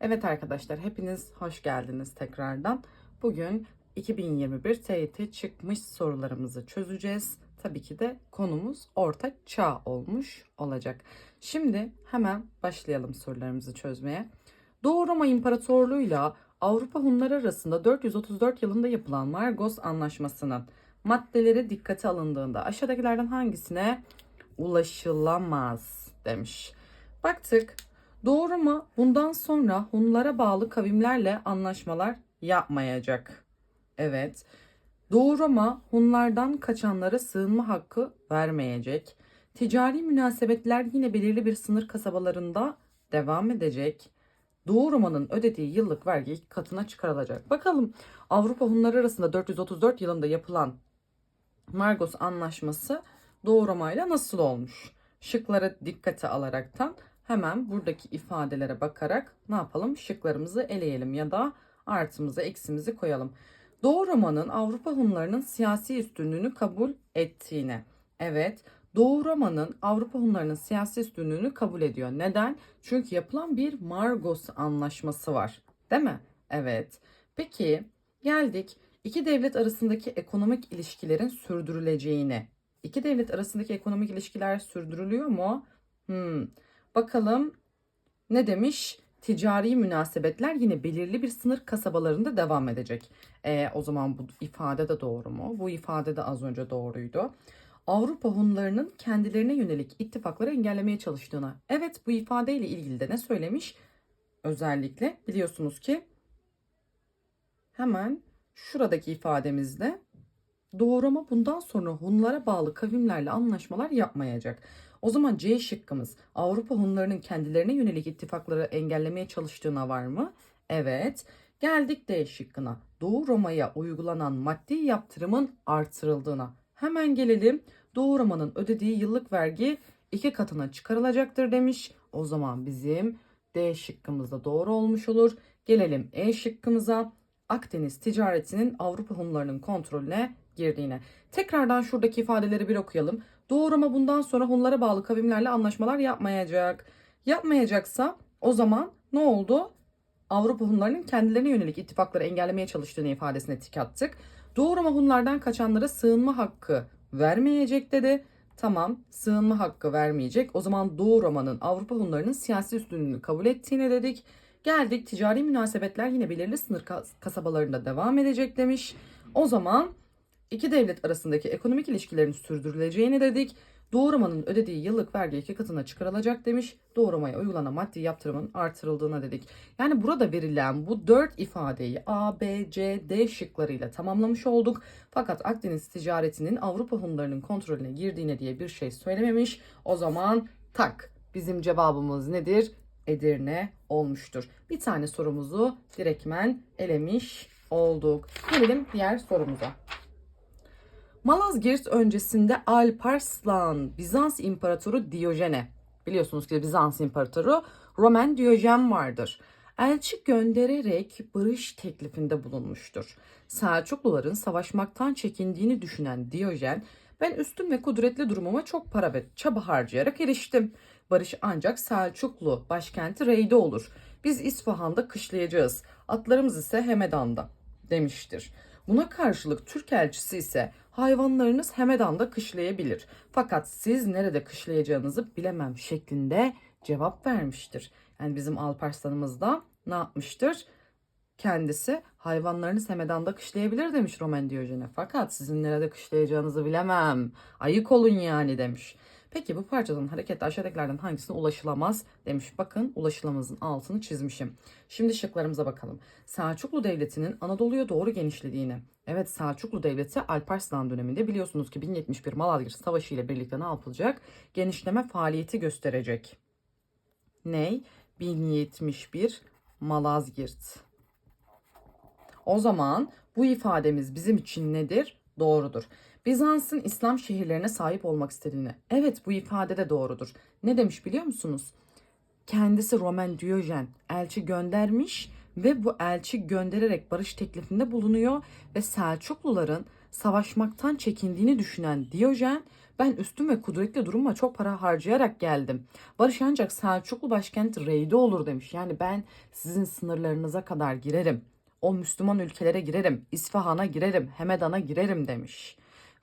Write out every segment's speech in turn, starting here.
Evet arkadaşlar hepiniz hoş geldiniz tekrardan. Bugün 2021 TYT çıkmış sorularımızı çözeceğiz. Tabii ki de konumuz orta çağ olmuş olacak. Şimdi hemen başlayalım sorularımızı çözmeye. Doğu Roma İmparatorluğu'yla Avrupa Hunları arasında 434 yılında yapılan Margos Anlaşması'nın maddeleri dikkate alındığında aşağıdakilerden hangisine ulaşılamaz demiş. Baktık Doğru mu? Bundan sonra Hunlara bağlı kavimlerle anlaşmalar yapmayacak. Evet. Doğru mu? Hunlardan kaçanlara sığınma hakkı vermeyecek. Ticari münasebetler yine belirli bir sınır kasabalarında devam edecek. Doğu Roma'nın ödediği yıllık vergi katına çıkarılacak. Bakalım Avrupa Hunları arasında 434 yılında yapılan Margos Anlaşması Doğu Roma ile nasıl olmuş? Şıkları dikkate alaraktan hemen buradaki ifadelere bakarak ne yapalım? Şıklarımızı eleyelim ya da artımızı eksimizi koyalım. Doğu Roma'nın Avrupa Hunlarının siyasi üstünlüğünü kabul ettiğine. Evet, Doğu Roma'nın Avrupa Hunlarının siyasi üstünlüğünü kabul ediyor. Neden? Çünkü yapılan bir Margos anlaşması var. Değil mi? Evet. Peki geldik iki devlet arasındaki ekonomik ilişkilerin sürdürüleceğine. İki devlet arasındaki ekonomik ilişkiler sürdürülüyor mu? Hmm. Bakalım ne demiş? Ticari münasebetler yine belirli bir sınır kasabalarında devam edecek. E, o zaman bu ifade de doğru mu? Bu ifade de az önce doğruydu. Avrupa Hunlarının kendilerine yönelik ittifakları engellemeye çalıştığına. Evet bu ifadeyle ilgili de ne söylemiş? Özellikle biliyorsunuz ki hemen şuradaki ifademizde doğrama bundan sonra Hunlara bağlı kavimlerle anlaşmalar yapmayacak. O zaman C şıkkımız Avrupa Hunlarının kendilerine yönelik ittifakları engellemeye çalıştığına var mı? Evet. Geldik D şıkkına. Doğu Roma'ya uygulanan maddi yaptırımın artırıldığına. Hemen gelelim. Doğu Roma'nın ödediği yıllık vergi iki katına çıkarılacaktır demiş. O zaman bizim D şıkkımız da doğru olmuş olur. Gelelim E şıkkımıza. Akdeniz ticaretinin Avrupa Hunlarının kontrolüne girdiğine. Tekrardan şuradaki ifadeleri bir okuyalım. Doğu Roma bundan sonra Hunlara bağlı kavimlerle anlaşmalar yapmayacak. Yapmayacaksa o zaman ne oldu? Avrupa Hunlarının kendilerine yönelik ittifakları engellemeye çalıştığını ifadesine tik attık. Doğu Roma Hunlardan kaçanlara sığınma hakkı vermeyecek dedi. Tamam sığınma hakkı vermeyecek. O zaman Doğu Roma'nın Avrupa Hunlarının siyasi üstünlüğünü kabul ettiğine dedik. Geldik ticari münasebetler yine belirli sınır kasabalarında devam edecek demiş. O zaman iki devlet arasındaki ekonomik ilişkilerin sürdürüleceğini dedik. Doğu Roma'nın ödediği yıllık vergi iki katına çıkarılacak demiş. Doğu Roma'ya uygulanan maddi yaptırımın artırıldığına dedik. Yani burada verilen bu dört ifadeyi A, B, C, D şıklarıyla tamamlamış olduk. Fakat Akdeniz ticaretinin Avrupa Hunlarının kontrolüne girdiğine diye bir şey söylememiş. O zaman tak bizim cevabımız nedir? Edirne olmuştur. Bir tane sorumuzu direktmen elemiş olduk. Gelelim diğer sorumuza. Malazgirt öncesinde Alparslan Bizans İmparatoru Diyojene biliyorsunuz ki Bizans İmparatoru Roman Diyojen vardır. Elçi göndererek barış teklifinde bulunmuştur. Selçukluların savaşmaktan çekindiğini düşünen Diyojen ben üstün ve kudretli durumuma çok para ve çaba harcayarak eriştim. Barış ancak Selçuklu başkenti Rey'de olur. Biz İsfahan'da kışlayacağız. Atlarımız ise Hemedan'da demiştir. Buna karşılık Türk elçisi ise hayvanlarınız Hemedan'da kışlayabilir. Fakat siz nerede kışlayacağınızı bilemem şeklinde cevap vermiştir. Yani bizim Alparslan'ımız da ne yapmıştır? Kendisi hayvanlarınız Hemedan'da kışlayabilir demiş Roman Diyojen'e. Fakat sizin nerede kışlayacağınızı bilemem. Ayık olun yani demiş. Peki bu parçadan hareketle aşağıdakilerden hangisine ulaşılamaz demiş. Bakın ulaşılamazın altını çizmişim. Şimdi şıklarımıza bakalım. Selçuklu Devleti'nin Anadolu'ya doğru genişlediğini. Evet Selçuklu Devleti Alparslan döneminde biliyorsunuz ki 1071 Malazgirt Savaşı ile birlikte ne yapılacak? Genişleme faaliyeti gösterecek. Ney? 1071 Malazgirt. O zaman bu ifademiz bizim için nedir? Doğrudur. Bizans'ın İslam şehirlerine sahip olmak istediğini. Evet bu ifade de doğrudur. Ne demiş biliyor musunuz? Kendisi Roman Diyojen elçi göndermiş ve bu elçi göndererek barış teklifinde bulunuyor ve Selçukluların savaşmaktan çekindiğini düşünen Diyojen Ben üstün ve kudretli duruma çok para harcayarak geldim. Barış ancak Selçuklu başkenti Rey'de olur demiş. Yani ben sizin sınırlarınıza kadar girerim. O Müslüman ülkelere girerim. İsfahan'a girerim. Hemedan'a girerim demiş.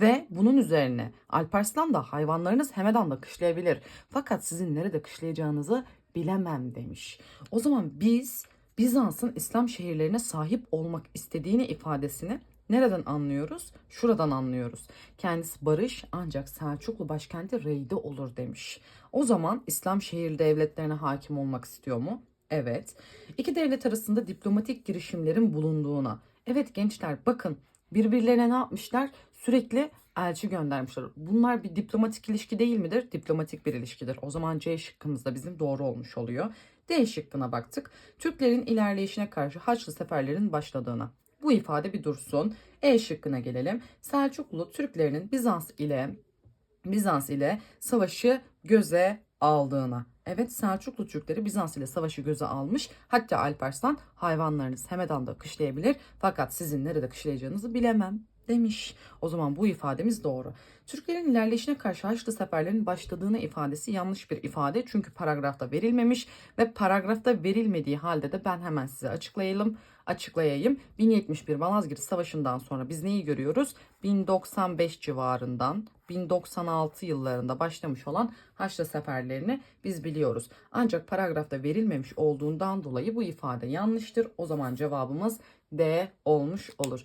Ve bunun üzerine Alparslan da hayvanlarınız Hemedan'da kışlayabilir. Fakat sizin nerede kışlayacağınızı bilemem demiş. O zaman biz Bizans'ın İslam şehirlerine sahip olmak istediğini ifadesini nereden anlıyoruz? Şuradan anlıyoruz. Kendisi barış ancak Selçuklu başkenti Rey'de olur demiş. O zaman İslam şehir devletlerine hakim olmak istiyor mu? Evet. İki devlet arasında diplomatik girişimlerin bulunduğuna. Evet gençler bakın birbirlerine ne yapmışlar? Sürekli elçi göndermişler. Bunlar bir diplomatik ilişki değil midir? Diplomatik bir ilişkidir. O zaman C şıkkımız da bizim doğru olmuş oluyor. D şıkkına baktık. Türklerin ilerleyişine karşı Haçlı seferlerin başladığına. Bu ifade bir dursun. E şıkkına gelelim. Selçuklu Türklerinin Bizans ile Bizans ile savaşı göze aldığına. Evet Selçuklu Türkleri Bizans ile savaşı göze almış. Hatta Alparslan hayvanlarınız Hemedan'da kışlayabilir fakat sizin nerede kışlayacağınızı bilemem demiş. O zaman bu ifademiz doğru. Türklerin ilerleyişine karşı Haçlı seferlerin başladığına ifadesi yanlış bir ifade. Çünkü paragrafta verilmemiş ve paragrafta verilmediği halde de ben hemen size açıklayalım açıklayayım. 1071 Malazgirt Savaşı'ndan sonra biz neyi görüyoruz? 1095 civarından 1096 yıllarında başlamış olan Haçlı seferlerini biz biliyoruz. Ancak paragrafta verilmemiş olduğundan dolayı bu ifade yanlıştır. O zaman cevabımız D olmuş olur.